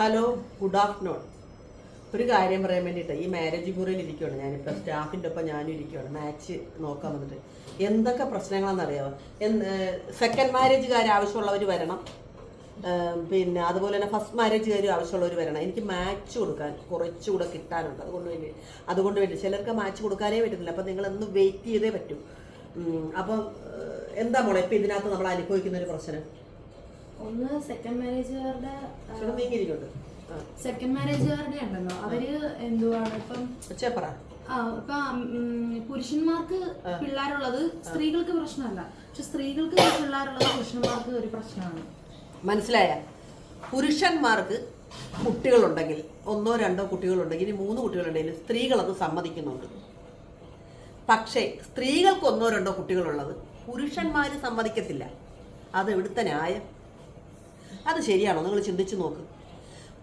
Hello good afternoon ഒരു കാര്യം പറയാൻ വേണ്ടിയിട്ട് ഈ മാരേജ് മുറിയിൽ ഇരിക്കുകയാണ് ഞാനിപ്പോൾ സ്റ്റാഫിന്റെ ഒപ്പം ഞാനും ഇരിക്കുകയാണ് മാച്ച് നോക്കാൻ വന്നിട്ട്. എന്തൊക്കെ പ്രശ്നങ്ങളാണെന്നറിയാമോ എന്ന് സെക്കൻഡ് മാരേജുകാർ ആവശ്യമുള്ളവർ വരണം. പിന്നെ അതുപോലെ തന്നെ ഫസ്റ്റ് മാരേജുകാർ ആവശ്യമുള്ളവർ വരണം. എനിക്ക് മാച്ച് കൊടുക്കാൻ കുറച്ചുകൂടെ കിട്ടാനുണ്ട്. അതുകൊണ്ട് വേണ്ടി അതുകൊണ്ട് വേണ്ടി. ചിലർക്ക് മാച്ച് കൊടുക്കാനേ പറ്റുന്നില്ല അപ്പം നിങ്ങളൊന്ന് വെയിറ്റ് ചെയ്തേ പറ്റൂ. അപ്പം എന്താ മോളെ? ഇപ്പം ഇതിനകത്ത് നമ്മൾ അനുഭവിക്കുന്ന ഒരു പ്രശ്നം. ഒന്ന് സെക്കൻഡ് മാരേജുകാരുടെ സെക്കൻഡ് മാരേജുകാരുടെ ഉണ്ടല്ലോ. അവർ എന്തുവാണ് ഇപ്പം? ആ ഇപ്പൊ പുരുഷന്മാർക്ക് പിള്ളേരുള്ളത് സ്ത്രീകൾക്ക് പ്രശ്നമല്ല. പക്ഷെ സ്ത്രീകൾക്ക് പിള്ളേരുള്ളത് പുരുഷന്മാർക്ക് ഒരു പ്രശ്നമാണ്. മനസ്സിലായ? പുരുഷന്മാർക്ക് കുട്ടികളുണ്ടെങ്കിൽ ഒന്നോ രണ്ടോ കുട്ടികളുണ്ടെങ്കിൽ ഇനി മൂന്ന് കുട്ടികളുണ്ടെങ്കിൽ സ്ത്രീകളത് സമ്മതിക്കുന്നുണ്ട്. പക്ഷേ സ്ത്രീകൾക്ക് ഒന്നോ രണ്ടോ കുട്ടികളുള്ളത് പുരുഷന്മാർ സമ്മതിക്കത്തില്ല. അത് ഇവിടുത്തെ ന്യായം? അത് ശരിയാണോ? നിങ്ങൾ ചിന്തിച്ചു നോക്ക്.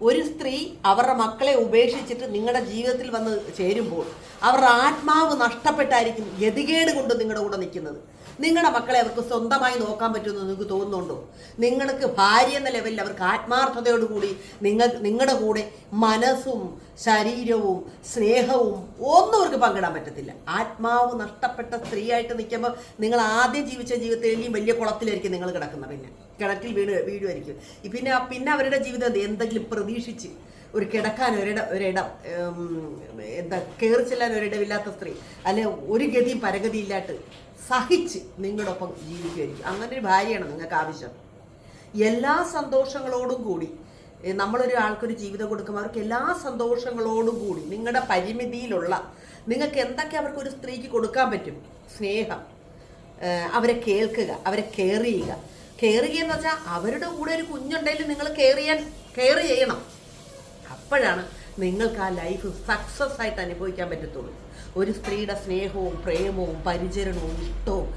ഒരു സ്ത്രീ അവരുടെ മക്കളെ ഉപേക്ഷിച്ചിട്ട് നിങ്ങളുടെ ജീവിതത്തിൽ വന്ന് ചേരുമ്പോൾ അവരുടെ ആത്മാവ് നഷ്ടപ്പെട്ടായിരിക്കും ഗതികേട് കൊണ്ട് നിങ്ങളുടെ കൂടെ നിൽക്കുന്നത്. നിങ്ങളുടെ മക്കളെ അവർക്ക് സ്വന്തമായി നോക്കാൻ പറ്റുമെന്ന് നിങ്ങൾക്ക് തോന്നുന്നുണ്ടോ? നിങ്ങൾക്ക് ഭാര്യ എന്ന ലെവലിൽ അവർക്ക് ആത്മാർത്ഥതയോടുകൂടി നിങ്ങൾ നിങ്ങളുടെ കൂടെ മനസ്സും ശരീരവും സ്നേഹവും ഒന്നും അവർക്ക് പങ്കിടാൻ പറ്റത്തില്ല. ആത്മാവ് നഷ്ടപ്പെട്ട സ്ത്രീയായിട്ട് നിൽക്കുമ്പോൾ നിങ്ങൾ ആദ്യം ജീവിച്ച ജീവിതത്തിലേക്കും വലിയ കുളത്തിലായിരിക്കും നിങ്ങൾ കിടക്കുന്നത് പിന്നെ. കിണറ്റിൽ വീണ് വീഴുമായിരിക്കും പിന്നെ പിന്നെ അവരുടെ ജീവിതം എന്തെങ്കിലും പ്രതീക്ഷിച്ച് ഒരു കിടക്കാൻ ഒരിട ഒരിടം എന്താ കയറി ചെല്ലാൻ ഒരിടമില്ലാത്ത സ്ത്രീ അല്ലെ ഒരു ഗതിയും പരഗതി ഇല്ലാട്ട് സഹിച്ച് നിങ്ങളുടെ ഒപ്പം ജീവിക്കുമായിരിക്കും അങ്ങനെ ഒരു ഭാര്യയാണ് നിങ്ങൾക്ക് ആവശ്യം. എല്ലാ സന്തോഷങ്ങളോടും കൂടി നമ്മളൊരു ആൾക്കൊരു ജീവിതം കൊടുക്കുമ്പോൾ അവർക്ക് എല്ലാ സന്തോഷങ്ങളോടും കൂടി നിങ്ങളുടെ പരിമിതിയിലുള്ള നിങ്ങൾക്ക് എന്തൊക്കെ അവർക്ക് ഒരു സ്ത്രീക്ക് കൊടുക്കാൻ പറ്റും? സ്നേഹം അവരെ കേൾക്കുക അവരെ കെയർ ചെയ്യുക. കെയർ എന്ന് വെച്ചാൽ അവരുടെ കൂടെ ഒരു കുഞ്ഞുണ്ടെങ്കിൽ നിങ്ങൾ കെയർ ചെയ്യാൻ കെയർ ചെയ്യണം. അപ്പോഴാണ് നിങ്ങൾക്ക് ആ ലൈഫ് സക്സസ് ആയിട്ട് അനുഭവിക്കാൻ പറ്റത്തുള്ളൂ. ഒരു സ്ത്രീയുടെ സ്നേഹവും പ്രേമവും പരിചരണവും ഇഷ്ടവും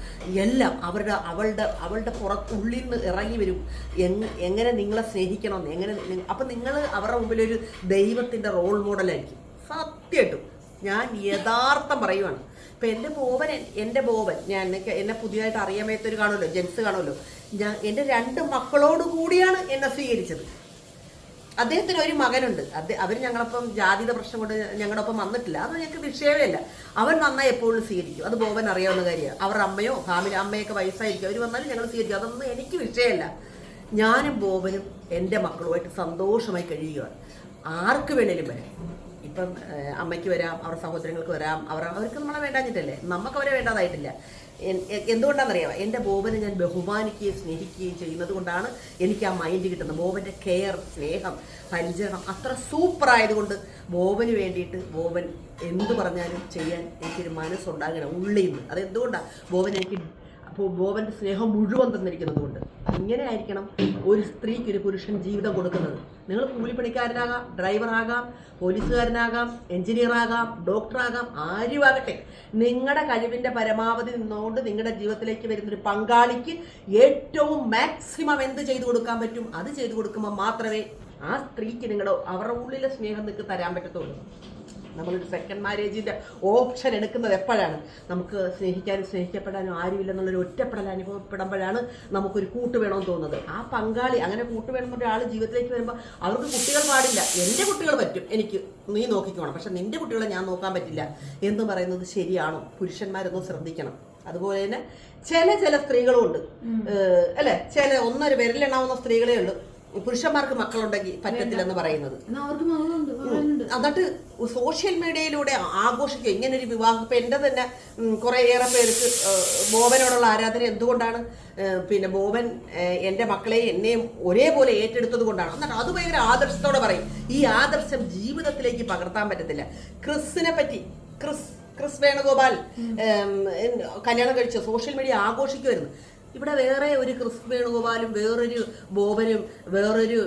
എല്ലാം അവരുടെ അവളുടെ അവളുടെ പുറത്ത് ഉള്ളിൽ നിന്ന് ഇറങ്ങി വരും. എങ് എങ്ങനെ നിങ്ങളെ സ്നേഹിക്കണമെന്ന് എങ്ങനെ അപ്പം നിങ്ങൾ അവരുടെ മുമ്പിൽ ഒരു ദൈവത്തിന്റെ റോൾ മോഡലായിരിക്കും സത്യമായിട്ടും. ഞാൻ യഥാർത്ഥം പറയുവാണ്. ഇപ്പം എന്റെ ബോബൻ എന്റെ ബോബൻ ഞാൻ എന്നെ പുതിയതായിട്ട് അറിയാൻ മേത്തൊരു കാണുമല്ലോ ജെൻസ് കാണുമല്ലോ. ഞാൻ എന്റെ രണ്ട് മക്കളോട് കൂടിയാണ് എന്നെ സ്വീകരിച്ചത്. അദ്ദേഹത്തിന് ഒരു മകനുണ്ട്. അത് അവർ ഞങ്ങളൊപ്പം ജാതിയുടെ പ്രശ്നം കൊണ്ട് ഞങ്ങളുടെ ഒപ്പം വന്നിട്ടില്ല. അത് ഞങ്ങൾക്ക് വിഷയമേ അല്ല അവൻ വന്നാൽ എപ്പോഴും സ്വീകരിക്കും. അത് ബോബൻ അറിയാവുന്ന കാര്യമാണ്. അവരുടെ അമ്മയോ ഫാമിലി അമ്മയൊക്കെ വയസ്സായിരിക്കും. അവർ വന്നാലും ഞങ്ങൾ സ്വീകരിക്കും. അതൊന്നും എനിക്ക് വിഷയമല്ല. ഞാനും ബോബനും എന്റെ മക്കളുമായിട്ട് സന്തോഷമായി കഴിയുകയാണ്. ആർക്ക് വേണേലും വരാം. ഇപ്പം അമ്മയ്ക്ക് വരാം അവരുടെ സഹോദരങ്ങൾക്ക് വരാം. അവർ അവർക്ക് നമ്മളെ വേണ്ടാഞ്ഞിട്ടല്ലേ? നമുക്ക് അവരെ വേണ്ടാതായിട്ടില്ല. എന്തുകൊണ്ടാണെന്നറിയാമോ എന്റെ ബോബനെ ഞാൻ ബഹുമാനിക്കുകയും സ്നേഹിക്കുകയും ചെയ്യുന്നത് കൊണ്ടാണ് എനിക്ക് ആ മൈൻഡ് കിട്ടുന്നത്. ബോബന്റെ കെയർ സ്നേഹം പരിചരണം അത്ര സൂപ്പർ ആയതുകൊണ്ട് ബോബന് വേണ്ടിയിട്ട് ബോബൻ എന്ത് പറഞ്ഞാലും ചെയ്യാൻ എനിക്കൊരു മനസ്സുണ്ടാകണം ഉള്ളിൽ നിന്ന്. അതെന്തുകൊണ്ടാണ് ബോബൻ എനിക്ക് അപ്പോൾ ബോബന്റെ സ്നേഹം മുഴുവൻ തന്നിരിക്കുന്നത് കൊണ്ട് ഇങ്ങനെ ആയിരിക്കണം ഒരു സ്ത്രീക്ക് ഒരു പുരുഷൻ ജീവിതം കൊടുക്കുന്നത്. നിങ്ങൾ കൂലിപ്പണിക്കാരനാകാം ഡ്രൈവറാകാം പോലീസുകാരനാകാം എഞ്ചിനീയറാകാം ഡോക്ടറാകാം ആരുമാകട്ടെ. നിങ്ങളുടെ കഴിവിന്റെ പരമാവധി നിന്നുകൊണ്ട് നിങ്ങളുടെ ജീവിതത്തിലേക്ക് വരുന്നൊരു പങ്കാളിക്ക് ഏറ്റവും മാക്സിമം എന്ത് ചെയ്തു കൊടുക്കാൻ പറ്റും അത് ചെയ്തു കൊടുക്കുമ്പോൾ മാത്രമേ ആ സ്ത്രീക്ക് നിങ്ങളുടെ അവരുടെ ഉള്ളിലെ സ്നേഹം നിങ്ങൾക്ക് തരാൻ പറ്റത്തുള്ളൂ. നമ്മളൊരു സെക്കൻഡ് മാരേജിന്റെ ഓപ്ഷൻ എടുക്കുന്നത് എപ്പോഴാണ്? നമുക്ക് സ്നേഹിക്കാനും സ്നേഹിക്കപ്പെടാനും ആരുമില്ലെന്നുള്ളൊരു ഒറ്റപ്പെടൽ അനുഭവപ്പെടുമ്പോഴാണ് നമുക്കൊരു കൂട്ട് വേണമെന്ന് തോന്നുന്നത്. ആ പങ്കാളി അങ്ങനെ കൂട്ട് വേണമെന്ന് ഒരാൾ ജീവിതത്തിലേക്ക് വരുമ്പോൾ അവർക്ക് കുട്ടികൾ പാടില്ല. എന്റെ കുട്ടികൾ പറ്റും. എനിക്ക് നീ നോക്കിക്കോണം. പക്ഷെ നിന്റെ കുട്ടികളെ ഞാൻ നോക്കാൻ പറ്റില്ല എന്ന് പറയുന്നത് ശരിയാണോ? പുരുഷന്മാരൊന്നും ശ്രദ്ധിക്കണം. അതുപോലെ തന്നെ ചില ചില സ്ത്രീകളും ഉണ്ട്. ഏഹ് അല്ലെ? ചില ഒന്നൊരു വിരലെണ്ണാവുന്ന സ്ത്രീകളേ ഉള്ളൂ. പുരുഷന്മാർക്ക് മക്കളുണ്ടെങ്കിൽ പറ്റത്തില്ലെന്ന് പറയുന്നത്. എന്നിട്ട് സോഷ്യൽ മീഡിയയിലൂടെ ആഘോഷിക്കുക. ഇങ്ങനെ ഒരു വിവാഹം. ഇപ്പം എന്റെ തന്നെ കുറെ ഏറെ പേർക്ക് ബോബനോടുള്ള ആരാധന എന്തുകൊണ്ടാണ്? പിന്നെ ബോബൻ എന്റെ എന്റെ മക്കളെയും എന്നെയും ഒരേപോലെ ഏറ്റെടുത്തത് കൊണ്ടാണ്. എന്നിട്ട് അത് ഭയങ്കര ആദർശത്തോടെ പറയും. ഈ ആദർശം ജീവിതത്തിലേക്ക് പകർത്താൻ പറ്റത്തില്ല. ക്രിസ്സിനെ പറ്റി ക്രിസ് ക്രിസ് വേണുഗോപാൽ കല്യാണം കഴിച്ച സോഷ്യൽ മീഡിയ ആഘോഷിക്കുമായിരുന്നു ഇവിടെ വേറെ ഒരു ക്രിസ് വേണുഗോപാലും വേറൊരു ബോബനും വേറൊരു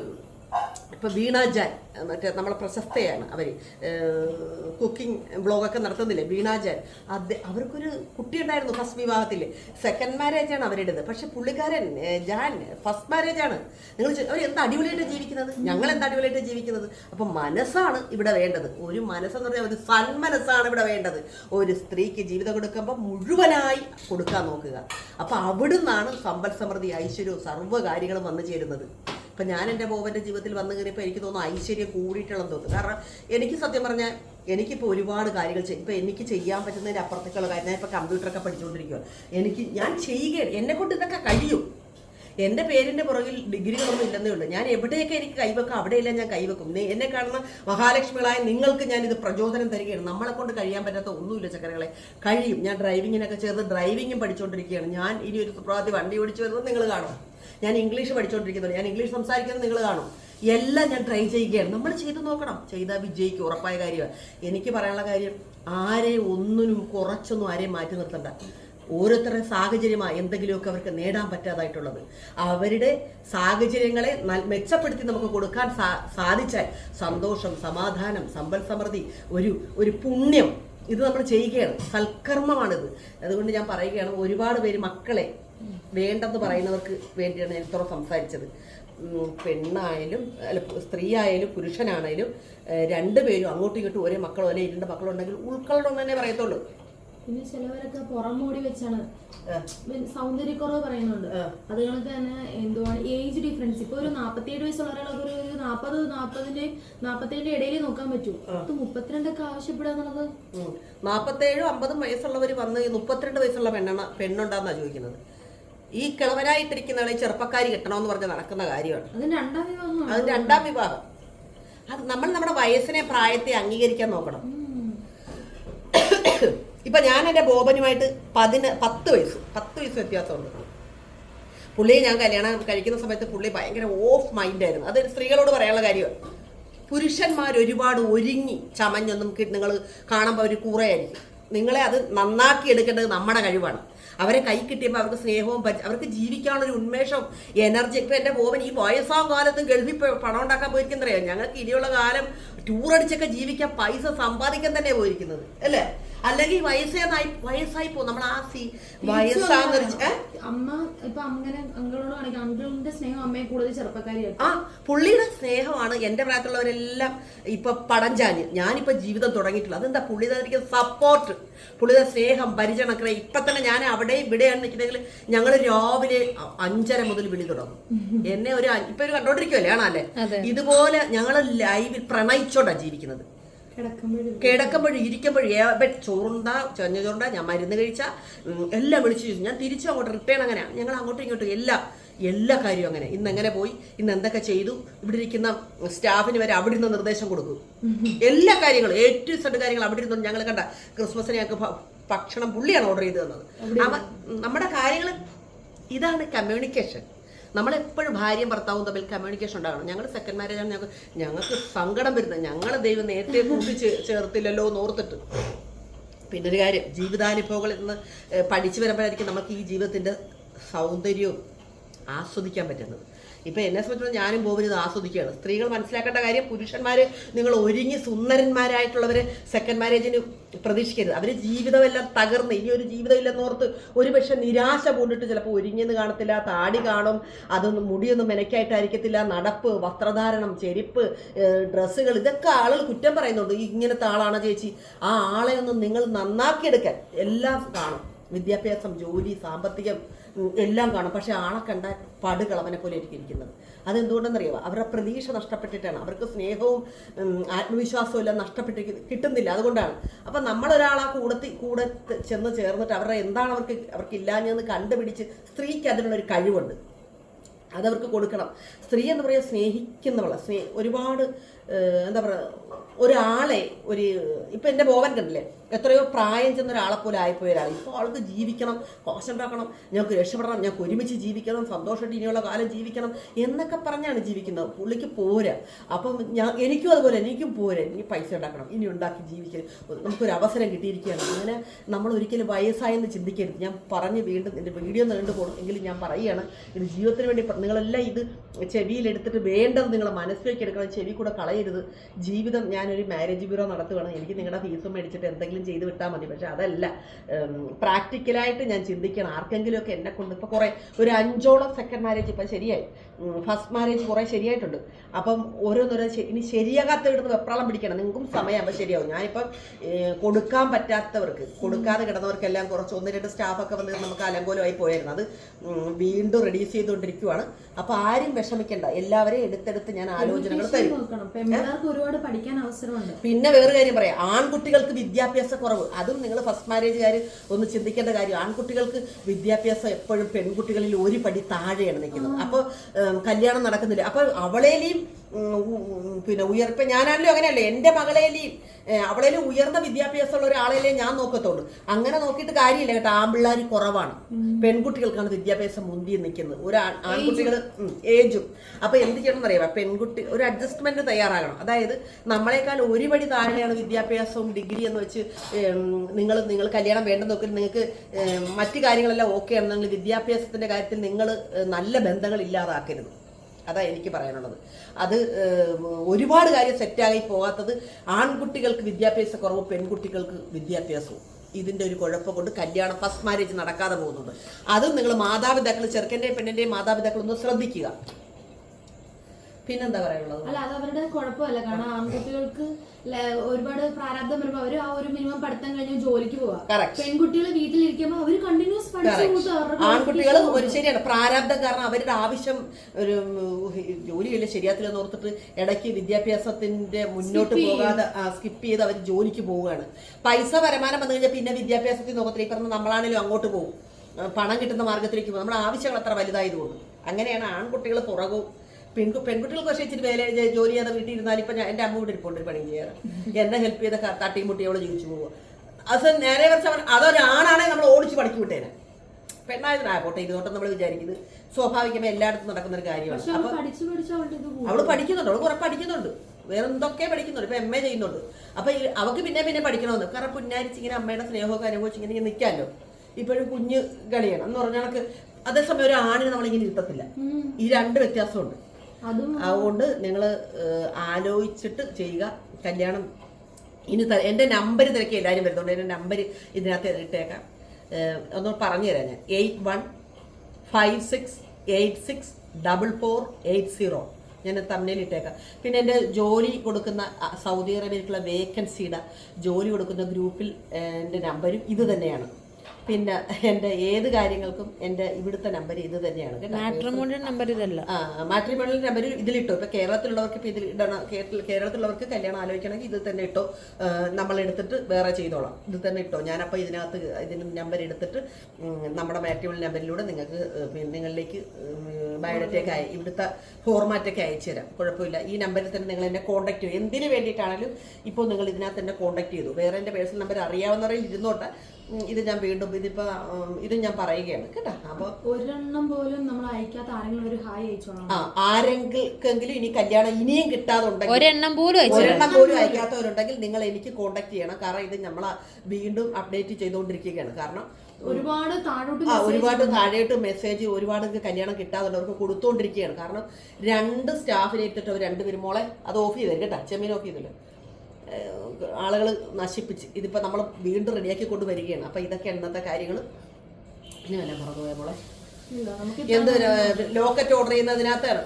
ഇപ്പൊ വീണ ജാൻ മറ്റേ നമ്മളെ പ്രശസ്തയാണ് അവർ കുക്കിംഗ് ബ്ലോഗൊക്കെ നടത്തുന്നില്ലേ? വീണ ജാൻ. അത് അവർക്കൊരു കുട്ടി ഉണ്ടായിരുന്നു ഫസ്റ്റ് വിവാഹത്തിൽ സെക്കൻഡ് മാരേജാണ് അവരുടേത്. പക്ഷെ പുള്ളിക്കാരൻ ജാൻ ഫസ്റ്റ് മാരേജാണ്. നിങ്ങൾ അവർ എന്താ അടിപൊളിയായിട്ട് ജീവിക്കുന്നത്? ഞങ്ങൾ എന്താ അടിപൊളിയായിട്ട് ജീവിക്കുന്നത്? അപ്പം മനസ്സാണ് ഇവിടെ വേണ്ടത്. ഒരു മനസ്സെന്ന് പറഞ്ഞാൽ ഒരു സന്മനസ്സാണ് ഇവിടെ വേണ്ടത്. ഒരു സ്ത്രീക്ക് ജീവിതം കൊടുക്കുമ്പോൾ മുഴുവനായി കൊടുക്കാൻ നോക്കുക. അപ്പം അവിടുന്നാണ് സമ്പൽ സമൃദ്ധി ഐശ്വര്യവും സർവ കാര്യങ്ങളും വന്നു ചേരുന്നത്. ഇപ്പം ഞാൻ എന്റെ ബോബന്റെ ജീവിതത്തിൽ വന്നു കയറിയപ്പോൾ എനിക്ക് തോന്നുന്നു ഐശ്വര്യം കൂടിയിട്ടുള്ളതെന്ന് തോന്നുന്നു. കാരണം എനിക്ക് സത്യം പറഞ്ഞാൽ എനിക്കിപ്പോൾ ഒരുപാട് കാര്യങ്ങൾ ചെയ്യും ഇപ്പം എനിക്ക് ചെയ്യാൻ പറ്റുന്നതിന്റെ അപ്പുറത്തേക്കുള്ള കാര്യം. ഞാൻ ഇപ്പോൾ കമ്പ്യൂട്ടറൊക്കെ പഠിച്ചുകൊണ്ടിരിക്കുകയാണ് എനിക്ക് ഞാൻ ചെയ്യുകയാണ്. എന്നെ കൊണ്ട് ഇതൊക്കെ കഴിയും. എന്റെ പേരിന്റെ പുറകിൽ ഡിഗ്രികളൊന്നും ഇല്ലെന്നേ ഉള്ളൂ. ഞാൻ എവിടെയൊക്കെ എനിക്ക് കൈവെക്കാം അവിടെയെല്ലാം ഞാൻ കൈവെക്കും. എന്നെ കാണുന്ന മഹാലക്ഷ്മികളായ നിങ്ങൾക്ക് ഞാൻ ഇത് പ്രചോദനം തരികയാണ്. നമ്മളെ കൊണ്ട് കഴിയാൻ പറ്റാത്ത ഒന്നുമില്ല ചക്കരകളെ. കഴിയും. ഞാൻ ഡ്രൈവിങ്ങിനൊക്കെ ചേർന്ന് ഡ്രൈവിങ്ങും പഠിച്ചുകൊണ്ടിരിക്കുകയാണ് ഞാൻ ഇനി ഒരു സുപ്രഭാതി വണ്ടി ഓടിച്ചു വരുന്നത് നിങ്ങൾ കാണും. ഞാൻ ഇംഗ്ലീഷ് പഠിച്ചുകൊണ്ടിരിക്കുന്നുണ്ട് ഞാൻ ഇംഗ്ലീഷ് സംസാരിക്കുന്നത് നിങ്ങൾ കാണും. എല്ലാം ഞാൻ ട്രൈ ചെയ്യുകയാണ്. നമ്മൾ ചെയ്തു നോക്കണം. ചെയ്താൽ വിജയിക്കും ഉറപ്പായ കാര്യമാണ്. എനിക്ക് പറയാനുള്ള കാര്യം ആരെയും ഒന്നിനും കുറച്ചൊന്നും ആരെയും മാറ്റി നിർത്തണ്ട. ഓരോരുത്തരുടെ സാഹചര്യമായി എന്തെങ്കിലുമൊക്കെ അവർക്ക് നേടാൻ പറ്റാതായിട്ടുള്ളത്. അവരുടെ സാഹചര്യങ്ങളെ മെച്ചപ്പെടുത്തി നമുക്ക് കൊടുക്കാൻ സാധിച്ചാൽ സന്തോഷം സമാധാനം സമ്പൽ സമൃദ്ധി ഒരു ഒരു പുണ്യം ഇത് നമ്മൾ ചെയ്യുകയാണ്. സൽക്കർമ്മമാണിത്. അതുകൊണ്ട് ഞാൻ പറയുകയാണ് ഒരുപാട് പേര് മക്കളെ വേണ്ടെന്ന് പറയുന്നവർക്ക് വേണ്ടിയാണ് ഞാൻ ഇത്ര സംസാരിച്ചത്. പെണ്ണായാലും അല്ല സ്ത്രീ ആയാലും പുരുഷനാണേലും രണ്ടുപേരും അങ്ങോട്ടും ഇങ്ങോട്ടും ഒരേ മക്കളോ അല്ലെ മക്കളോ ഉണ്ടെങ്കിൽ ഉൾക്കൊള്ളണം തന്നെ പറയത്തുള്ളൂ. പിന്നെ ചിലവരൊക്കെ പുറം മൂടി വെച്ചാണ്. സൗന്ദര്യക്കുറവ് പറയുന്നുണ്ട്. അതുകൊണ്ട് തന്നെ എന്തുവാണ് ഏജ് ഡിഫറൻസ് ഇപ്പൊ ഒരു നാപ്പത്തിയേഴ് വയസ്സുള്ള ഒരാളൊക്കെ ഒരു നാപ്പത് നാപ്പതിന്റെ നാപ്പത്തേഴിന്റെ ഇടയിൽ നോക്കാൻ പറ്റൂ. അത് മുപ്പത്തിരണ്ടൊക്കെ ആവശ്യപ്പെടുക എന്നുള്ളത്? ഉം. നാപ്പത്തേഴും അമ്പതും വയസ്സുള്ളവർ വന്ന് ഈ മുപ്പത്തിരണ്ട് വയസ്സുള്ള പെണ്ണ പെണ്ണുണ്ടാന്നാ ചോദിക്കുന്നത്. ഈ കിളവനായിട്ടിരിക്കുന്നവളെ ചെറുപ്പക്കാരി കിട്ടണമെന്ന് പറഞ്ഞ് നടക്കുന്ന കാര്യമാണ്. അത് രണ്ടാം വിവാഹം അത് രണ്ടാം വിവാഹം. അത് നമ്മൾ നമ്മുടെ വയസ്സിനെ പ്രായത്തെ അംഗീകരിക്കാൻ നോക്കണം. ഇപ്പൊ ഞാൻ എന്റെ ബോബനുമായിട്ട് പതിന പത്ത് വയസ്സ് പത്ത് വയസ്സ് വ്യത്യാസമുണ്ട്. പുള്ളിയെ ഞാൻ കല്യാണം കഴിക്കുന്ന സമയത്ത് പുള്ളി ഭയങ്കര ഓഫ് മൈൻഡായിരുന്നു അത് സ്ത്രീകളോട് പറയാനുള്ള കാര്യമാണ് പുരുഷന്മാർ ഒരുപാട് ഒരുങ്ങി ചമഞ്ഞൊന്നും നിങ്ങൾ കാണുമ്പോൾ ഒരു കൂറയായിരിക്കും. നിങ്ങളെ അത് നന്നാക്കി എടുക്കേണ്ടത് നമ്മുടെ കഴിവാണ്. അവരെ കൈ കിട്ടിയപ്പോൾ അവർക്ക് സ്നേഹവും അവർക്ക് ജീവിക്കാനുള്ള ഒരു ഉന്മേഷവും എനർജി. ഇപ്പം എന്റെ ബോബൻ ഈ വയസ്സാം കാലത്തും ഗൾഫിൽ പണം ഉണ്ടാക്കാൻ പോയിരിക്കുന്നറിയാം? ഞങ്ങൾക്ക് ഇനിയുള്ള കാലം ടൂർ അടിച്ചൊക്കെ ജീവിക്കാൻ പൈസ സമ്പാദിക്കാൻ തന്നെ പോയിരിക്കുന്നത്. അല്ലേ? അല്ലെങ്കിൽ വയസ്സേതായി വയസ്സായി പോകും. നമ്മൾ ആ സി വയസ്സാന്നൊരു അമ്മ ഇപ്പൊ അങ്ങനെ അങ്കിളോട് കാണിക്കാം അങ്കിളിന്റെ സ്നേഹം അമ്മയെ കൂടുതൽ ചെറുപ്പക്കാരിയായിട്ട് ആ പുള്ളിയുടെ സ്നേഹമാണ് എന്റെ പ്രായത്തിലുള്ളവരെല്ലാം ഇപ്പൊ പടഞ്ചാഞ്ഞ് ഞാനിപ്പോ ജീവിതം തുടങ്ങിയിട്ടുള്ളത്. അതെന്താ? പുള്ളി തന്നിരിക്കുന്ന സപ്പോർട്ട് പുള്ളിയുടെ സ്നേഹം പരിചരണക്രിയ ഇപ്പൊ തന്നെ ഞാൻ അവിടെ ഇവിടെയാണ് നിൽക്കുന്നെങ്കിൽ ഞങ്ങൾ രാവിലെ അഞ്ചര മുതൽ വിളി തുടങ്ങും. എന്നെ ഒരു ഇപ്പൊ ഒരു കണ്ടോണ്ടിരിക്കുമല്ലേ ആണല്ലേ ഇതുപോലെ ഞങ്ങൾ ലൈവിൽ പ്രണയിച്ചോണ്ടാ ജീവിക്കുന്നത്. കിടക്കുമ്പോഴും. ഇരിക്കുമ്പോഴും. ചോറുണ്ടാ ചെഞ്ഞ ചോറുണ്ടാ ഞാൻ മരുന്ന് കഴിച്ച എല്ലാം വിളിച്ചു ചോദിച്ചു. ഞാൻ തിരിച്ചു അങ്ങോട്ട് റിട്ടേൺ അങ്ങനെ. ഞങ്ങൾ അങ്ങോട്ടും ഇങ്ങോട്ടും എല്ലാം എല്ലാ കാര്യവും അങ്ങനെ. ഇന്ന് എങ്ങനെ പോയി? ഇന്ന് എന്തൊക്കെ ചെയ്തു? ഇവിടെ ഇരിക്കുന്ന സ്റ്റാഫിന് വരെ അവിടെ നിന്ന് നിർദ്ദേശം കൊടുക്കും. എല്ലാ കാര്യങ്ങളും എ ടു സെഡ് കാര്യങ്ങൾ അവിടെ ഇരുന്നു ഞങ്ങൾ കണ്ട. ക്രിസ്മസിന് ഞങ്ങൾക്ക് ഭക്ഷണം പുള്ളിയാണ് ഓർഡർ ചെയ്ത് തന്നത്. അവ നമ്മുടെ കാര്യങ്ങൾ ഇതാണ് കമ്മ്യൂണിക്കേഷൻ നമ്മളെപ്പോഴും ഭാര്യയും ഭർത്താവും തമ്മിൽ കമ്മ്യൂണിക്കേഷൻ ഉണ്ടാകണം. ഞങ്ങൾ സെക്കൻഡ് മാരേജ് ആണ്. ഞങ്ങൾക്ക് ഞങ്ങൾക്ക് സങ്കടം വരുന്നത്. ഞങ്ങളെ ദൈവം നേരത്തെ കൂട്ടി ചേർത്തില്ലല്ലോ എന്ന് ഓർത്തിട്ട്. പിന്നെ ഒരു കാര്യം ജീവിതാനുഭവങ്ങളിൽ നിന്ന് പഠിച്ചു വരുമ്പോഴായിരിക്കും നമുക്ക് ഈ ജീവിതത്തിന്റെ സൗന്ദര്യവും ആസ്വദിക്കാൻ പറ്റുന്നത്. ഇപ്പം എന്നെ സംബന്ധിച്ചിടത്തോളം ഞാനും ബോബനും ഇത് ആസ്വദിക്കുകയാണ്. സ്ത്രീകൾ മനസ്സിലാക്കേണ്ട കാര്യം പുരുഷന്മാർ നിങ്ങൾ ഒരുങ്ങി സുന്ദരന്മാരായിട്ടുള്ളവര് സെക്കൻഡ് മാരേജിന് പ്രതീക്ഷിക്കരുത്. അവർ ജീവിതമെല്ലാം തകർന്ന് ഇനി ഒരു ജീവിതമില്ലെന്ന് ഓർത്ത് ഒരു പക്ഷെ നിരാശ പൂണ്ടിട്ട് ചിലപ്പോൾ ഒരുങ്ങിയെന്ന് കാണത്തില്ല താടി കാണും അതൊന്നും മുടിയൊന്നും മെനക്കായിട്ടായിരിക്കത്തില്ല നടപ്പ് വസ്ത്രധാരണം ചെരുപ്പ് ഡ്രസ്സുകൾ ഇതൊക്കെ ആളുകൾ കുറ്റം പറയുന്നുണ്ട്. "ഈ ഇങ്ങനത്തെ ആളാണ് ചേച്ചി? ആ ആളെ ഒന്ന് നിങ്ങൾ നന്നാക്കിയെടുക്കാൻ എല്ലാം കാണും. വിദ്യാഭ്യാസം ജോലി സാമ്പത്തികം എല്ലാം കാണും. പക്ഷെ ആളെ കണ്ടാൽ പടുകളവനെ പോലെ ആയിരിക്കും ഇരിക്കുന്നത്. അതെന്തുകൊണ്ടെന്നറിയാമോ അവരുടെ പ്രതീക്ഷ നഷ്ടപ്പെട്ടിട്ടാണ്. അവർക്ക് സ്നേഹവും ആത്മവിശ്വാസവും എല്ലാം നഷ്ടപ്പെട്ടി കിട്ടുന്നില്ല. അതുകൊണ്ടാണ്. അപ്പം നമ്മളൊരാളാ കൂടത്തി കൂടെ ചെന്ന് ചേർന്നിട്ട് അവരുടെ എന്താണ് അവർക്ക് അവർക്ക് ഇല്ലാഞ്ഞെന്ന് കണ്ടുപിടിച്ച് സ്ത്രീക്ക് അതിനുള്ളൊരു കഴിവുണ്ട്. അതവർക്ക് കൊടുക്കണം. സ്ത്രീ എന്ന് പറയുക സ്നേഹിക്കുന്നവള. സ്നേഹ ഒരുപാട് എന്താ പറയുക ഒരാളെ ഒരു ഇപ്പം എന്റെ ബോവൻ കണ്ടില്ലേ? എത്രയോ പ്രായം ചെന്ന ഒരാളെ പോലെ ആയിപ്പോയ ഒരാൾ. ഇപ്പോൾ ആൾക്ക് ജീവിക്കണം കോശം ഉണ്ടാക്കണം ഞങ്ങൾക്ക് രക്ഷപ്പെടണം ഞങ്ങൾക്ക് ഒരുമിച്ച് ജീവിക്കണം സന്തോഷമായിട്ട് ഇനിയുള്ള കാലം ജീവിക്കണം എന്നൊക്കെ പറഞ്ഞാണ് ജീവിക്കുന്നത്. പുള്ളിക്ക് പോരാ. അപ്പം ഞാൻ എനിക്കും അതുപോലെ എനിക്കും പോരാ. ഇനി പൈസ ഉണ്ടാക്കണം ഇനി ഉണ്ടാക്കി ജീവിക്കണം നമുക്കൊരു അവസരം കിട്ടിയിരിക്കുകയാണ്. അങ്ങനെ നമ്മൾ ഒരിക്കലും വയസ്സായെന്ന് ചിന്തിക്കരുത്. ഞാൻ പറഞ്ഞ് വീണ്ടും എന്റെ വീഡിയോ നീണ്ടു പോകണം എങ്കിലും ഞാൻ പറയുകയാണ് ഇത് ജീവിതത്തിന് വേണ്ടി നിങ്ങളെല്ലാം ഇത് ചെവിയിലെടുത്തിട്ട് വേണ്ടത് നിങ്ങൾ മനസ്സിലേക്ക് എടുക്കണം. ചെവി കൂടെ കളയരുത് ജീവിതം ഞാനൊരു മാരേജ് ബ്യൂറോ നടത്തുകയാണ്. എനിക്ക് നിങ്ങളുടെ ഫീസും മേടിച്ചിട്ട് എന്തെങ്കിലും ചെയ്ത് വിട്ടാൽ മതി. പക്ഷെ അതല്ല. പ്രാക്ടിക്കലായിട്ട് ഞാൻ ചിന്തിക്കണം. ആർക്കെങ്കിലുമൊക്കെ എന്നെ കൊണ്ട് ഇപ്പോൾ കുറേ ഒരു അഞ്ചോളം സെക്കൻഡ് മാരേജ് ഇപ്പം ശരിയായി. ഫസ്റ്റ് മാരേജ് കുറേ ശരിയായിട്ടുണ്ട്. അപ്പം ഓരോന്നോരോ ഇനി ശരിയാകാത്ത കിടന്ന് വെപ്രാളം പിടിക്കണം. നിങ്ങൾക്കും സമയമാകുമ്പോൾ ശരിയാവും. ഞാനിപ്പം കൊടുക്കാൻ പറ്റാത്തവർക്ക് കൊടുക്കാതെ കിടന്നവർക്കെല്ലാം കുറച്ച് ഒന്ന് രണ്ട് സ്റ്റാഫൊക്കെ വന്ന് നമുക്ക് അലങ്കോലമായി പോയായിരുന്നു. അത് വീണ്ടും റെഡ്യൂസ് ചെയ്തുകൊണ്ടിരിക്കുവാണ്. അപ്പോൾ ആരും വിഷമിക്കേണ്ട. എല്ലാവരെയും എടുത്തെടുത്ത് ഞാൻ ആലോചനകൾ തരും. ഒരുപാട് പഠിക്കാൻ അവസരമുണ്ട്. പിന്നെ വേറെ കാര്യം പറയാം. ആൺകുട്ടികൾക്ക് വിദ്യാഭ്യാസ കുറവ്. അതും നിങ്ങൾ ഫസ്റ്റ് മാരേജുകാർ ഒന്ന് ചിന്തിക്കേണ്ട കാര്യം. ആൺകുട്ടികൾക്ക് വിദ്യാഭ്യാസം എപ്പോഴും പെൺകുട്ടികളിൽ ഒരു പടി താഴെയാണ് നിൽക്കുന്നത്. അപ്പോൾ കല്യാണം നടക്കുന്നില്ല. അപ്പോൾ അവളേലിയും പിന്നെ ഉയർപ്പ് ഞാനാണല്ലോ അങ്ങനെയല്ലേ എന്റെ മകളേലേയും ഏഹ്, അവളേലും ഉയർന്ന വിദ്യാഭ്യാസമുള്ള ഒരാളേലേ ഞാൻ നോക്കത്തുള്ളൂ. അങ്ങനെ നോക്കിയിട്ട് കാര്യമില്ല കേട്ടോ ആൺപിള്ളേർ കുറവാണ്. പെൺകുട്ടികൾക്കാണ് വിദ്യാഭ്യാസം മുന്തി നിൽക്കുന്നത്. ഒരു ആൺ- ആൺകുട്ടികൾ ഏജും. അപ്പൊ എന്ത് ചെയ്യണം എന്നറിയാം പെൺകുട്ടി ഒരു അഡ്ജസ്റ്റ്മെന്റ് തയ്യാറാകണം. അതായത് നമ്മളെക്കാൾ ഒരു പടി താഴെയാണ് വിദ്യാഭ്യാസവും ഡിഗ്രി എന്ന് വെച്ച് നിങ്ങൾ നിങ്ങൾ കല്യാണം വേണ്ടെന്ന് നോക്കി നിങ്ങൾക്ക് മറ്റു കാര്യങ്ങളെല്ലാം ഓക്കെ ആണെന്നുണ്ടെങ്കിൽ വിദ്യാഭ്യാസത്തിന്റെ കാര്യത്തിൽ നിങ്ങൾ നല്ല ബന്ധങ്ങൾ ഇല്ലാതാക്കരുത്. അതാ എനിക്ക് പറയാനുള്ളത്. അത് ഒരുപാട് കാര്യം സെറ്റായി പോകാത്തത് ആൺകുട്ടികൾക്ക് വിദ്യാഭ്യാസ കുറവ് പെൺകുട്ടികൾക്ക് വിദ്യാഭ്യാസവും. ഇതിന്റെ ഒരു കുഴപ്പം കൊണ്ട് കല്യാണം ഫസ്റ്റ് മാരേജ് നടക്കാതെ പോകുന്നുണ്ട്. അതും നിങ്ങൾ മാതാപിതാക്കൾ ചെറുക്കന്റെയും പെണ്ണിന്റെയും മാതാപിതാക്കൾ ഒന്ന് ശ്രദ്ധിക്കുക. പിന്നെന്താ പറയാനുള്ളത് അല്ല അത് അവരുടെ കുഴപ്പമല്ല. കാരണം ആൺകുട്ടികൾക്ക് ഒരുപാട് പ്രാരാബ്ദം വരുമ്പോ അവർ ആ ഒരു മിനിമം പഠിത്തം കഴിഞ്ഞ് ജോലിക്ക് പോവാ. പെൺകുട്ടികൾ വീട്ടിലിരിക്കുമ്പോ അവർ കണ്ടിന്യൂസ് ആൺകുട്ടികൾ ഒരു ശരിയാണ്. പ്രാരാബ്ദം കാരണം അവരുടെ ആവശ്യം ഒരു ജോലിയില്ല ശരിയാത്തില്ലെന്ന് ഓർത്തിട്ട് ഇടയ്ക്ക് വിദ്യാഭ്യാസത്തിന്റെ മുന്നോട്ട് പോകാതെ സ്കിപ്പ് ചെയ്ത് അവർ ജോലിക്ക് പോവുകയാണ്. പൈസ വരുമാനം വന്നു കഴിഞ്ഞാൽ പിന്നെ വിദ്യാഭ്യാസത്തിൽ നോക്കത്തില്ല. ഈ പറഞ്ഞ നമ്മളാണെങ്കിലും അങ്ങോട്ട് പോകും പണം കിട്ടുന്ന മാർഗത്തിലേക്ക് പോകും നമ്മുടെ ആവശ്യങ്ങൾ അത്ര വലുതായതുകൊണ്ട്. അങ്ങനെയാണ് ആൺകുട്ടികൾ പുറകും പെൺകു പെൺകുട്ടികൾക്ക് പക്ഷേ ഇച്ചിരി വേല ജോലി ചെയ്യാതെ വീട്ടിൽ ഇരുന്നാൽ ഇപ്പം എന്റെ അമ്മ ഇവിടെ ഇരിപ്പുണ്ട് ഒരു പണി ചെയ്യാറ് എന്നെ ഹെൽപ്പ് ചെയ്ത തട്ടിയും മുട്ടി അവളെ ജീവിച്ചു പോകുക അത് നേരെ കുറച്ച് അവൻ അതൊരാണാണെങ്കിൽ നമ്മൾ ഓടിച്ച് പഠിച്ചു വിട്ടേനെ. പെണ്ണായതിനാ പോട്ടെ ഇതോട്ടം നമ്മൾ വിചാരിക്കുന്നത് സ്വാഭാവികമായി എല്ലായിടത്തും നടക്കുന്ന ഒരു കാര്യമാണ്. പക്ഷെ അവൾ അവൾ പഠിക്കുന്നുണ്ട് അവൾ കുറെ പഠിക്കുന്നുണ്ട്. വേറെ എന്തൊക്കെ പഠിക്കുന്നുണ്ട് ഇപ്പൊ എം എ ചെയ്യുന്നുണ്ട്. അപ്പൊ അവക്ക് പിന്നെ പിന്നെ പഠിക്കണമെന്ന്. കാരണം പുന്നാരിച്ച് ഇങ്ങനെ അമ്മയുടെ സ്നേഹമൊക്കെ അനുഭവിച്ച് ഇങ്ങനെ ഇങ്ങനെ നിൽക്കാമല്ലോ. ഇപ്പോഴും കുഞ്ഞ് കളിയാണ്. എന്ന് പറഞ്ഞാൽ കണക്ക് അതേസമയം ഒരു ആണിനെ നമ്മളിങ്ങനെ ഇരുത്തത്തില്ല. ഈ രണ്ട് വ്യത്യാസമുണ്ട്. അതുകൊണ്ട് നിങ്ങൾ ആലോചിച്ചിട്ട് ചെയ്യുക. കല്യാണം ഇനി എന്റെ നമ്പർ തിരക്കി എല്ലാവരും വരുന്നുണ്ട്. എന്റെ നമ്പർ ഇതിനകത്ത് ഇട്ടേക്കാം. ഒന്ന് പറഞ്ഞു തരാം ഞാൻ. Eight one five six eight six double four eight zero. ഞാൻ തമ്മിൽ ഇട്ടേക്കാം. പിന്നെ എന്റെ ജോലി കൊടുക്കുന്ന സൗദി അറേബ്യയിലേക്കുള്ള വേക്കൻസിയുടെ ജോലി കൊടുക്കുന്ന ഗ്രൂപ്പിൽ എന്റെ നമ്പരും ഇത് തന്നെയാണ്. പിന്നെ എന്റെ ഏത് കാര്യങ്ങൾക്കും എന്റെ ഇവിടുത്തെ നമ്പർ ഇത് തന്നെയാണ് മാട്രിമോണിയൽ നമ്പർ ഇതല്ല. ആ മാട്രിമോണിയൽ നമ്പർ ഇതിലിട്ടോ ഇപ്പൊ കേരളത്തിലുള്ളവർക്ക് ഇപ്പൊ ഇതിൽ ഇടണം. കേരള- കേരളത്തിലുള്ളവർക്ക് കല്യാണം ആലോചിക്കണമെങ്കിൽ ഇത് തന്നെ ഇട്ടോ. നമ്മൾ എടുത്തിട്ട് വേറെ ചെയ്തോളാം. ഇത് തന്നെ ഇട്ടോ. ഞാനപ്പോൾ ഇതിനകത്ത് ഇതിന് നമ്പർ എടുത്തിട്ട് നമ്മുടെ മാട്രിമോണിയൽ നമ്പറിലൂടെ നിങ്ങൾക്ക് നിങ്ങളിലേക്ക് ബയോഡേറ്റയൊക്കെ അയ ഇവിടുത്തെ ഫോർമാറ്റൊക്കെ അയച്ചു തരാം. കുഴപ്പമില്ല. ഈ നമ്പറിൽ തന്നെ നിങ്ങൾ എന്നെ കോൺടാക്ട് ചെയ്യും. എന്തിനു വേണ്ടിയിട്ടാണെങ്കിലും ഇപ്പോൾ നിങ്ങൾ ഇതിനകത്ത് എന്നെ കോൺടാക്ട് ചെയ്തു. വേറെ എന്റെ പേഴ്സണൽ നമ്പർ അറിയാവുന്നവരിൽ ഇരുന്നോട്ടെ. ഇത് ഞാൻ വീണ്ടും ഇതിപ്പോ ഇത് ഞാൻ പറയുകയാണ് കേട്ടോ. അപ്പൊ ഒരെണ്ണം പോലും നമ്മൾ അയക്കാത്ത ആരെങ്കിലും ഒരു ഹായ് അയച്ചോളാം. ആ ആരെങ്കിലും ഇനി കല്യാണം ഇനിയും കിട്ടാതുണ്ടെങ്കിൽ ഒരെണ്ണം പോലും ഒരെണ്ണം പോലും അയക്കാത്തവരുണ്ടെങ്കിൽ നിങ്ങൾ എനിക്ക് കോണ്ടാക്ട് ചെയ്യണം. കാരണം ഇത് നമ്മൾ വീണ്ടും അപ്ഡേറ്റ് ചെയ്തുകൊണ്ടിരിക്കുകയാണ്. കാരണം ഒരുപാട് താഴോട്ട് ആ ഒരുപാട് താഴോട്ട് മെസ്സേജ് ഒരുപാട് കല്യാണം കിട്ടാതുള്ളവർക്ക് കൊടുത്തുകൊണ്ടിരിക്കുകയാണ് കാരണം രണ്ട് സ്റ്റാഫിനെ ഇട്ടിട്ട് അവർ രണ്ടുപേരും മോളെ അത് ഓഫ് ചെയ്തു കേട്ടോ. ചെമ്മീൻ ഓഫ് ചെയ്തില്ല ആളുകൾ നശിപ്പിച്ച് ഇതിപ്പോൾ നമ്മൾ വീണ്ടും റെഡിയാക്കി കൊണ്ടുവരികയാണ് അപ്പോൾ ഇതൊക്കെ എണ്ണത്തെ കാര്യങ്ങൾ പിന്നെ വല്ല മറന്നുപോയ മോളെ? നമുക്ക് എന്ത് ലോക്കറ്റ് ഓർഡർ ചെയ്യുന്നതിനകത്താണ്.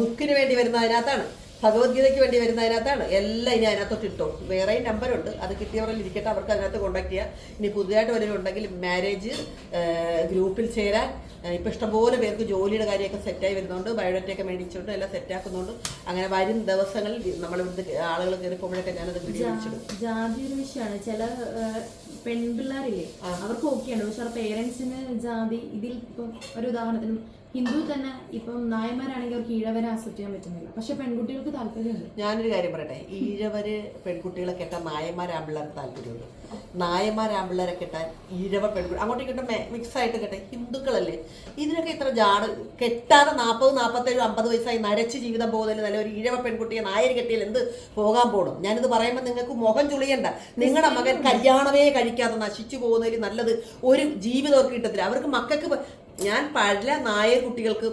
ബുക്കിന് വേണ്ടി വരുന്നതിനകത്താണ്. ഭഗവത്ഗീതയ്ക്ക് വേണ്ടി വരുന്നതിനകത്താണ്. എല്ലാം ഇനി അതിനകത്തോട്ട് ഇട്ടോ വേറെയും നമ്പറുണ്ട് അത് കിട്ടിയവരിൽ ഇരിക്കട്ടെ അവർക്ക് അതിനകത്ത് കോൺടാക്ട് ചെയ്യാം. ഇനി പുതിയതായിട്ട് വരുന്നുണ്ടെങ്കിൽ മാരേജ് ഗ്രൂപ്പിൽ ചേരാൻ ഇപ്പം ഇഷ്ടംപോലെ പേർക്ക് ജോലിയുടെ കാര്യമൊക്കെ സെറ്റായി വരുന്നുണ്ട്. ബയോഡേറ്റയൊക്കെ മേടിച്ചുകൊണ്ട് എല്ലാം സെറ്റാക്കുന്നുണ്ട് അങ്ങനെ വരും ദിവസങ്ങളിൽ നമ്മളിവിടുത്തെ ആളുകൾ കയറിപ്പോഴൊക്കെ ഞാനത് വിളിച്ചിടും. ജാതി ഒരു വിഷയമാണ് ചില പെൺപിള്ളേരില്ലേ അവർക്ക് ഓക്കെയാണ് പക്ഷെ അവരുടെ പേരൻസിന് ജാതി ഇതിൽ ഇപ്പം ഒരു ഉദാഹരണത്തിന് ഹിന്ദു തന്നെ ഇപ്പം നായന്മാരാണെങ്കിൽ അവർക്ക് ഈഴവരെ അക്സെപ്റ്റ് ചെയ്യാൻ പറ്റുന്നില്ല. പക്ഷെ പെൺകുട്ടികൾക്ക് താല്പര്യമുണ്ട്. ഞാനൊരു കാര്യം പറയട്ടെ. ഈഴവര് പെൺകുട്ടികളെ കെട്ടാൻ നായന്മാരാമ്പിള്ളേർക്ക് താല്പര്യമുണ്ട്. നായന്മാരാമ്പിള്ളേരെ കെട്ടാൻ ഈഴവ പെൺകുട്ടി അങ്ങോട്ട് ഇങ്ങോട്ടും മിക്സ് ആയിട്ട് കെട്ടെ ഹിന്ദുക്കളല്ലേ? ഇതിനൊക്കെ ഇത്ര ജാട് കെട്ടാതെ നാൽപ്പത് നാൽപ്പത്തേഴ് അമ്പത് വയസ്സായി നരച്ച് ജീവിതം പോകുന്നതിൽ നല്ല ഒരു ഈഴവ പെൺകുട്ടിയെ നായർ കെട്ടിയാൽ എന്ത് പോകാൻ പോകണം ഞാനിത് പറയുമ്പോൾ നിങ്ങൾക്ക് മുഖം ചുളിയണ്ട. നിങ്ങളുടെ മകൻ കല്യാണമേ കഴിക്കാതെ നശിച്ചു പോകുന്നതിൽ നല്ലത് ഒരു ജീവിതമൊക്കെ കിട്ടത്തില്ല. അവർക്ക് മക്കൾക്ക് ഞാൻ പല നായർ കുട്ടികൾക്ക്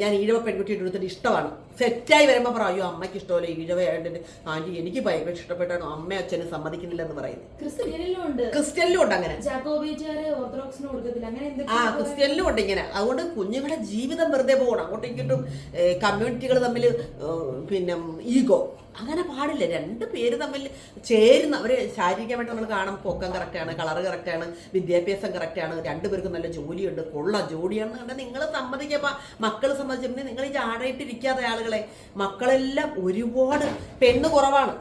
ഞാൻ ഈഴവ പെൺകുട്ടിയുടെ അടുത്തിട്ട് ഇഷ്ടമാണ്. സെറ്റായി വരുമ്പോൾ പറയും അയ്യോ അമ്മയ്ക്ക് ഇഷ്ടമല്ല? ഈഴവയായിട്ട് ആന്റി എനിക്ക് ഭയങ്കര ഇഷ്ടപ്പെട്ടാണ്. അമ്മയും അച്ഛനും സമ്മതിക്കുന്നില്ലെന്ന് പറയുന്നത് ക്രിസ്ത്യനിലും ഉണ്ട്. അങ്ങനെ. ആ ക്രിസ്ത്യനിലും ഉണ്ട് ഇങ്ങനെ. അതുകൊണ്ട് കുഞ്ഞുങ്ങളുടെ ജീവിതം വെറുതെ പോകണം. അങ്ങോട്ടും ഇങ്ങോട്ടും കമ്മ്യൂണിറ്റികൾ തമ്മിൽ പിന്നെ ഈഗോ. അങ്ങനെ പാടില്ല. രണ്ട് പേര് തമ്മിൽ ചേരുന്ന അവർ ശാരീരികമായിട്ട് നമ്മൾ കാണാം. പൊക്കം കറക്റ്റാണ് കളറ് കറക്റ്റാണ് വിദ്യാഭ്യാസം കറക്റ്റാണ് രണ്ടുപേർക്കും നല്ല ജോലിയുണ്ട്. കൊള്ള. ജോലിയാണ് നിങ്ങൾ സമ്മതിക്കപ്പോൾ മക്കൾ സമ്മതിച്ചിട്ടുണ്ടെങ്കിൽ നിങ്ങൾ ഈ ജാടായിട്ടിരിക്കാതെ ആളുകളെ മക്കളെല്ലാം ഒരുപാട് പെണ്ണ് കുറവാണ്.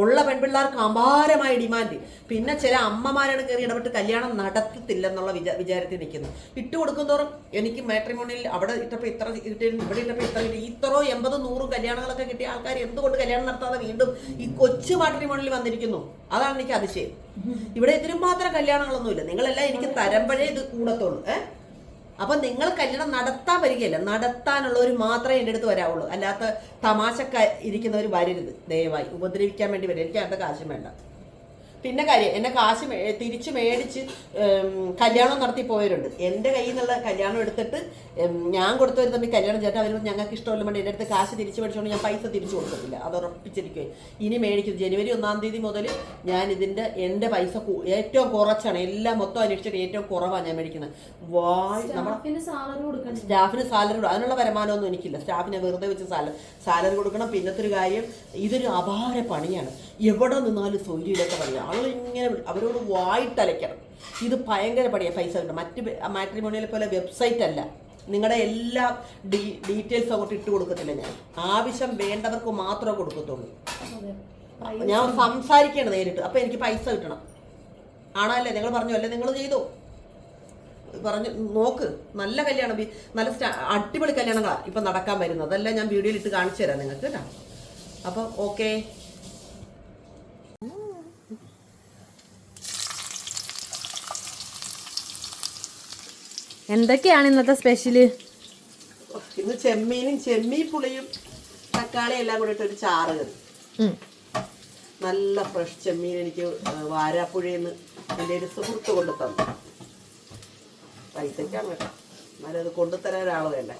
ഉള്ള പെൺപിള്ളേർക്ക് അപാരമായ ഡിമാൻഡ്. പിന്നെ ചില അമ്മമാരാണ് കയറി ഇടപെട്ട് കല്യാണം നടത്തത്തില്ല എന്നുള്ള വിചാ വിചാരത്തിൽ നിൽക്കുന്നു. ഇട്ട് കൊടുക്കുന്തോറും എനിക്ക് മാട്രിമോണിയിൽ അവിടെ ഇട്ടപ്പോൾ ഇത്ര കിട്ടിയിരുന്നു ഇവിടെ ഇട്ടപ്പോൾ ഇത്ര കിട്ടി ഇത്രോ എൺപതും നൂറും കല്യാണങ്ങളൊക്കെ കിട്ടിയ ആൾക്കാർ എന്തുകൊണ്ട് കല്യാണം നടത്താതെ വീണ്ടും ഈ കൊച്ചു മാട്രിമോണിൽ വന്നിരിക്കുന്നു? അതാണ് എനിക്ക് അതിശയം. ഇവിടെ ഇതിനും മാത്രം കല്യാണങ്ങളൊന്നുമില്ല. നിങ്ങളെല്ലാം എനിക്ക് തരമ്പഴേ ഇത് കൂടത്തുള്ളൂ. ഏഹ് അപ്പം നിങ്ങൾ കല്യാണം നടത്താൻ വരികയല്ല നടത്താനുള്ളവർ മാത്രമേ എന്റെ അടുത്ത് വരാവുള്ളൂ. അല്ലാത്ത തമാശക്ക ഇരിക്കുന്നവർ വരരുത്. ദയവായി. ഉപദ്രവിക്കാൻ വേണ്ടി വരും എനിക്ക് അടുത്ത കാശും വേണ്ട. പിന്നെ കാര്യം എന്നെ കാശ് തിരിച്ച് മേടിച്ച് കല്യാണം നടത്തി പോയവരുണ്ട്. എന്റെ കയ്യിൽ നിന്നുള്ള കല്യാണം എടുത്തിട്ട് ഞാൻ കൊടുത്തവർ തമ്മിൽ കല്യാണം ചേട്ടാ വരുമ്പോൾ ഞങ്ങൾക്ക് ഇഷ്ടമല്ല വേണ്ടി എന്റെ അടുത്ത് കാശ് തിരിച്ച് മേടിച്ചുകൊണ്ട് ഞാൻ പൈസ തിരിച്ചു കൊടുക്കത്തില്ല. അത് ഉറപ്പിച്ചിരിക്കുകയും ഇനി മേടിക്കും ജനുവരി ഒന്നാം തീയതി മുതൽ ഞാൻ ഇതിന്റെ എന്റെ പൈസ ഏറ്റവും കുറച്ചാണ് എല്ലാം മൊത്തം അന്വേഷിച്ചിട്ട് ഏറ്റവും കുറവാണ് ഞാൻ മേടിക്കുന്നത്. വായ് സ്റ്റാഫിന് സാലറി അതിനുള്ള വരുമാനമൊന്നും എനിക്കില്ല. സ്റ്റാഫിനെ വെറുതെ വെച്ച് സാലറി സാലറി കൊടുക്കണം. പിന്നത്തെ ഒരു കാര്യം ഇതൊരു അപാര പണിയാണ്. എവിടെ നിന്നാലും ആളുകൾ ഇങ്ങനെ വിളി- അവരോട് വായിട്ടലയ്ക്കണം ഇത് ഭയങ്കര പണിയാണ് പൈസ കിട്ടും മറ്റ് മാട്രിമോണിയിലെ പോലെ വെബ്സൈറ്റ് അല്ല. നിങ്ങളുടെ എല്ലാ ഡീ ഡീറ്റെയിൽസ് അങ്ങോട്ട് ഇട്ട് കൊടുക്കത്തില്ല ഞാൻ. ആവശ്യം വേണ്ടവർക്ക് മാത്രമേ കൊടുക്കത്തുള്ളൂ. ഞാൻ സംസാരിക്കണം നേരിട്ട്. അപ്പം എനിക്ക് പൈസ കിട്ടണം. ആണല്ലേ? നിങ്ങൾ പറഞ്ഞു അല്ലേ നിങ്ങൾ ചെയ്തു? പറഞ്ഞു നോക്ക് നല്ല കല്യാണം നല്ല അടിപൊളി കല്യാണങ്ങളാണ് ഇപ്പം നടക്കാൻ വരുന്നത്. അതെല്ലാം ഞാൻ വീഡിയോയിൽ ഇട്ട് കാണിച്ചു തരാം നിങ്ങൾക്ക് കേട്ടോ. അപ്പം ഓക്കെ. എന്തൊക്കെയാണ് ഇന്നത്തെ സ്പെഷ്യൽ ഇന്ന് ചെമ്മീനും ചെമ്മീൻ പുളിയും തക്കാളി എല്ലാം കൂടി ഇട്ടൊരു ചാറ് കറി. നല്ല ഫ്രഷ് ചെമ്മീൻ എനിക്ക് വാരാപ്പുഴയിൽ നിന്ന് എന്റെ ഒരു സുഹൃത്ത് കൊണ്ടു തന്നു. പൈസയ്ക്കാണ് കേട്ടോ എന്നാലും അത് കൊണ്ടുതരാൻ ഒരാൾ വേണ്ട.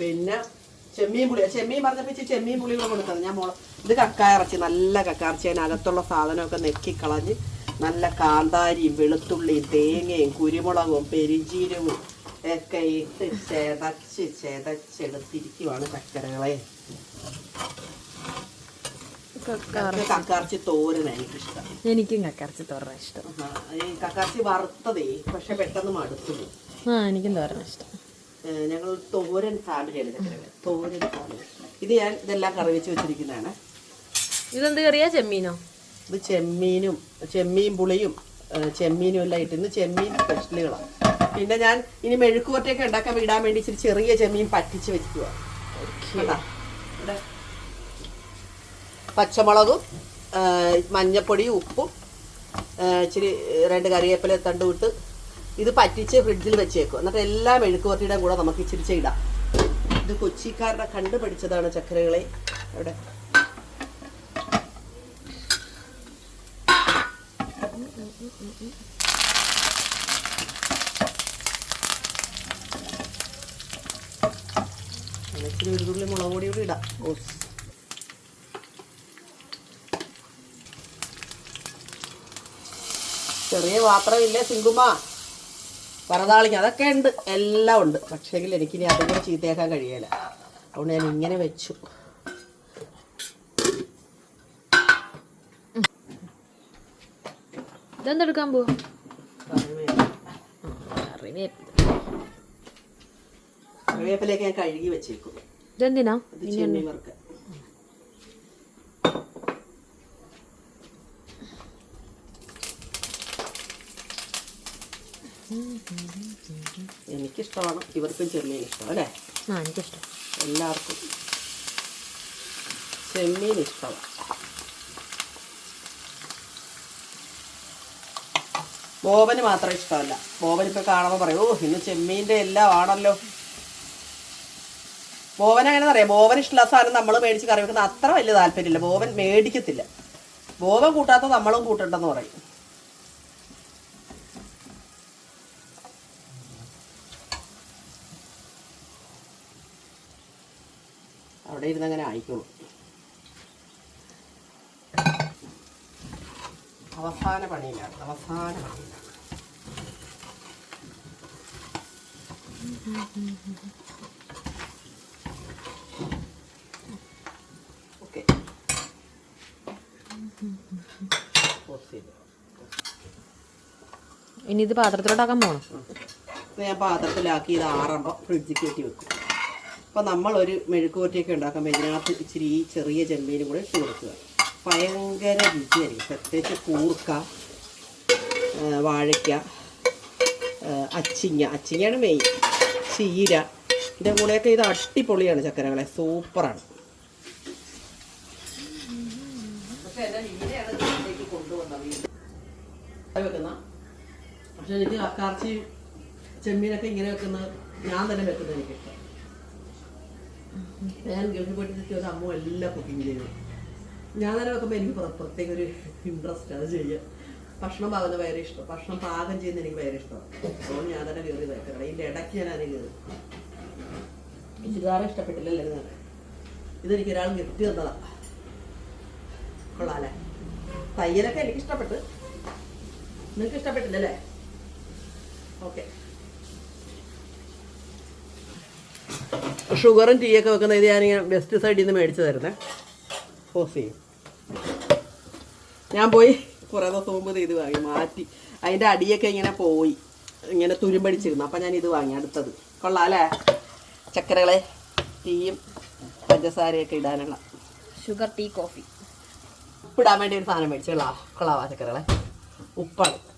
പിന്നെ ചെമ്മീൻ പുളി. ചെമ്മീൻ പറഞ്ഞപ്പോൾ ഇച്ചിരി ചെമ്മീൻ പുളികൾ കൊടുത്തത് ഞാൻ മോളെ ഇത് കക്കായിറച്ചി നല്ല കക്കായിറച്ചി അതിനകത്തുള്ള സാധനമൊക്കെ നെക്കിക്കളഞ്ഞ് നല്ല കാന്താരിയും വെളുത്തുള്ളിയും തേങ്ങയും കുരുമുളകും പെരിഞ്ചീരവും ഒക്കെ ഇട്ട് ചെതച്ച് ചെതച്ചെടുത്തിരിക്കുവാണ് ചക്കരകളെ കക്കാർച്ചി തോരനാണ് എനിക്കിഷ്ടം. എനിക്കും കക്കാർച്ചി തോരന ഇഷ്ടം. കക്കാർച്ചി വറുത്തതേ പക്ഷെ പെട്ടെന്ന് മടുത്തു. ആ എനിക്കും തോരന ഇഷ്ടം. ഞങ്ങൾ തോരൻ ഫാമിലിയാണ് ചക്കരകളെ തോരൻ ഫാമിലി. ഇത് ഞാൻ ഇതെല്ലാം കറി വെച്ച് വെച്ചിരിക്കുന്നതാണ്. ഇതെന്ത് കറിയാ? ചെമ്മീനോ? ഇത് ചെമ്മീനും ചെമ്മീൻ പുളിയും ചെമ്മീനും എല്ലാം ഇട്ടിന്ന് ചെമ്മീൻ സ്പെഷ്യലുകളാണ്. പിന്നെ ഞാൻ ഇനി മെഴുക്കുവറ്റയൊക്കെ ഉണ്ടാക്കാൻ ഇടാൻ വേണ്ടി ഇച്ചിരി ചെറിയ ചെമ്മീൻ പറ്റിച്ച് വെക്കുക പച്ചമുളകും മഞ്ഞപ്പൊടിയും ഉപ്പും ഇച്ചിരി രണ്ട് കറിവേപ്പില തണ്ട് വിട്ട് ഇത് പറ്റിച്ച് ഫ്രിഡ്ജിൽ വെച്ചേക്കും എന്നിട്ട് എല്ലാ മെഴുക്കുവരട്ടിയുടെ കൂടെ നമുക്ക് ഇച്ചിരി ഇടാം. ഇത് കൊച്ചിക്കാരുടെ കണ്ടുപിടിച്ചതാണ് ചക്കരകളെ. ഇവിടെ ഇച്ചിരി ഒരു മുളക് പൊടി കൂടി ഇടാം. ഓസ് ചെറിയ പാത്രമില്ലേ സിങ്കുമ പറതാളിക്ക് അതൊക്കെ ഉണ്ട്. എല്ലാം ഉണ്ട്. പക്ഷേങ്കിൽ എനിക്കിനി അതും കൂടെ ചീത്തയാക്കാൻ കഴിയല്ല അതുകൊണ്ട് ഞാൻ ഇങ്ങനെ വെച്ചു. ഇതെന്തെടുക്കാൻ പോവാ? കറിവേപ്പില. ഞാൻ കഴുകി വെച്ചേക്കും. ഇതെന്തിനാ? എനിക്കിഷ്ടമാണ്. ഇവർക്കും ചെമ്മീൻ ഇഷ്ടം അല്ലേ? ആ എനിക്കിഷ്ടം. എല്ലാവർക്കും. ചെമ്മീൻ ഇഷ്ടമാണ്. ബോബന് മാത്രം ഇഷ്ടമല്ല. ബോബൻ ഇപ്പൊ കാണുമ്പോൾ പറയും ഓ ഇന്ന് ചെമ്മീന്റെ എല്ലാം ആണല്ലോ. ബോബൻ അങ്ങനെ അറിയാം ബോബൻ ഇഷ്ടമുള്ള സാധനം നമ്മൾ മേടിച്ച് കറി വെക്കുന്ന അത്ര വലിയ താല്പര്യമില്ല. ബോബൻ മേടിക്കത്തില്ല. ബോബൻ കൂട്ടാത്ത നമ്മളും കൂട്ടണ്ടെന്ന് പറയും. അവിടെ ഇരുന്ന് അങ്ങനെ ആയിക്കോളും. അവസാന പണിയിലാണ് അവസാന പണിയിലാണ് ഓക്കെ. ഇനി ഇത് പാത്രത്തിലോട്ടാക്കാൻ പോകണം ഞാൻ പാത്രത്തിലാക്കി ഇത് ആറുമ്പോൾ ഫ്രിഡ്ജിൽ കയറ്റി വെക്കും. അപ്പോൾ നമ്മളൊരു മെഴുക്കുവരട്ടിയൊക്കെ ഉണ്ടാക്കുമ്പോൾ ഇതിനകത്ത് ഇച്ചിരി ഈ ചെറിയ ചെമ്മീനും കൂടെ ഇട്ട് കൊടുക്കുക. ഭയങ്കര രുചിയായിരിക്കും. പ്രത്യേകിച്ച് കൂർക്ക വാഴയ്ക്ക അച്ചിങ്ങ. അച്ചിങ്ങയാണ് മെയിൻ ചീര. ഇതിന്റെ കൂടെയൊക്കെ ഇത് അടിപൊളിയാണ് ചക്കരകളെ. സൂപ്പറാണ്. പക്ഷേ എനിക്ക് കക്കാർച്ചി ചെമ്മീനൊക്കെ ഇങ്ങനെ വെക്കുന്നത് ഞാൻ തന്നെ വെക്കുന്നത് എനിക്ക് ഞാൻ ഗൾഫിൽ പോയിട്ട് ഒരു അമ്മ എല്ലാം ചെയ്തു. ഞാൻ തന്നെ വെക്കുമ്പോൾ എനിക്ക് പ്ര- പ്രത്യേക ഒരു ഇൻട്രസ്റ്റ് അത് ചെയ്യാം ഭക്ഷണം പാകുന്ന ഭയങ്കര ഇഷ്ടം. ഭക്ഷണം പാകം ചെയ്യുന്ന എനിക്ക് ഭയങ്കര ഇഷ്ടമാണ് അതുകൊണ്ട് ഞാൻ തന്നെ കയറി വെക്കണം ഇതിന്റെ ഇടയ്ക്ക് ഞാൻ അതിന് കയറി ഇഷ്ടപ്പെട്ടില്ലല്ലേ ഞാൻ ഇതെനിക്ക് ഒരാൾ ഗിഫ്റ്റ് തന്നതാ. കൊള്ളാല്ലേ തയ്യലൊക്കെ എനിക്ക് ഇഷ്ടപ്പെട്ട്. നിങ്ങൾക്ക് ഇഷ്ടപ്പെട്ടില്ലല്ലേ ഓക്കെ. ഷുഗറും ടീയൊക്കെ വെക്കുന്ന ഇത് ഞാനിങ്ങനെ വെസ്റ്റ് സൈഡിൽ നിന്ന് മേടിച്ചു തരുന്നേ ചെയ്യും ഞാൻ പോയി കുറേ ദിവസം മുമ്പ് ഇത് വാങ്ങി മാറ്റി. അതിന്റെ അടിയൊക്കെ ഇങ്ങനെ പോയി. ഇങ്ങനെ തുരുമ്പടിച്ചിരുന്നു. അപ്പം ഞാൻ ഇത് വാങ്ങി അടുത്തത്. കൊള്ളാം അല്ലേ? ചക്കരകളെ ടീയും പഞ്ചസാരയൊക്കെ ഇടാനുള്ള. ഷുഗർ ടീ കോഫി ഉപ്പിടാൻ വേണ്ടി ഒരു സാധനം മേടിച്ചു. കൊള്ളാം. കൊള്ളാവാ ചക്കരകളെ. ഉപ്പാണ്.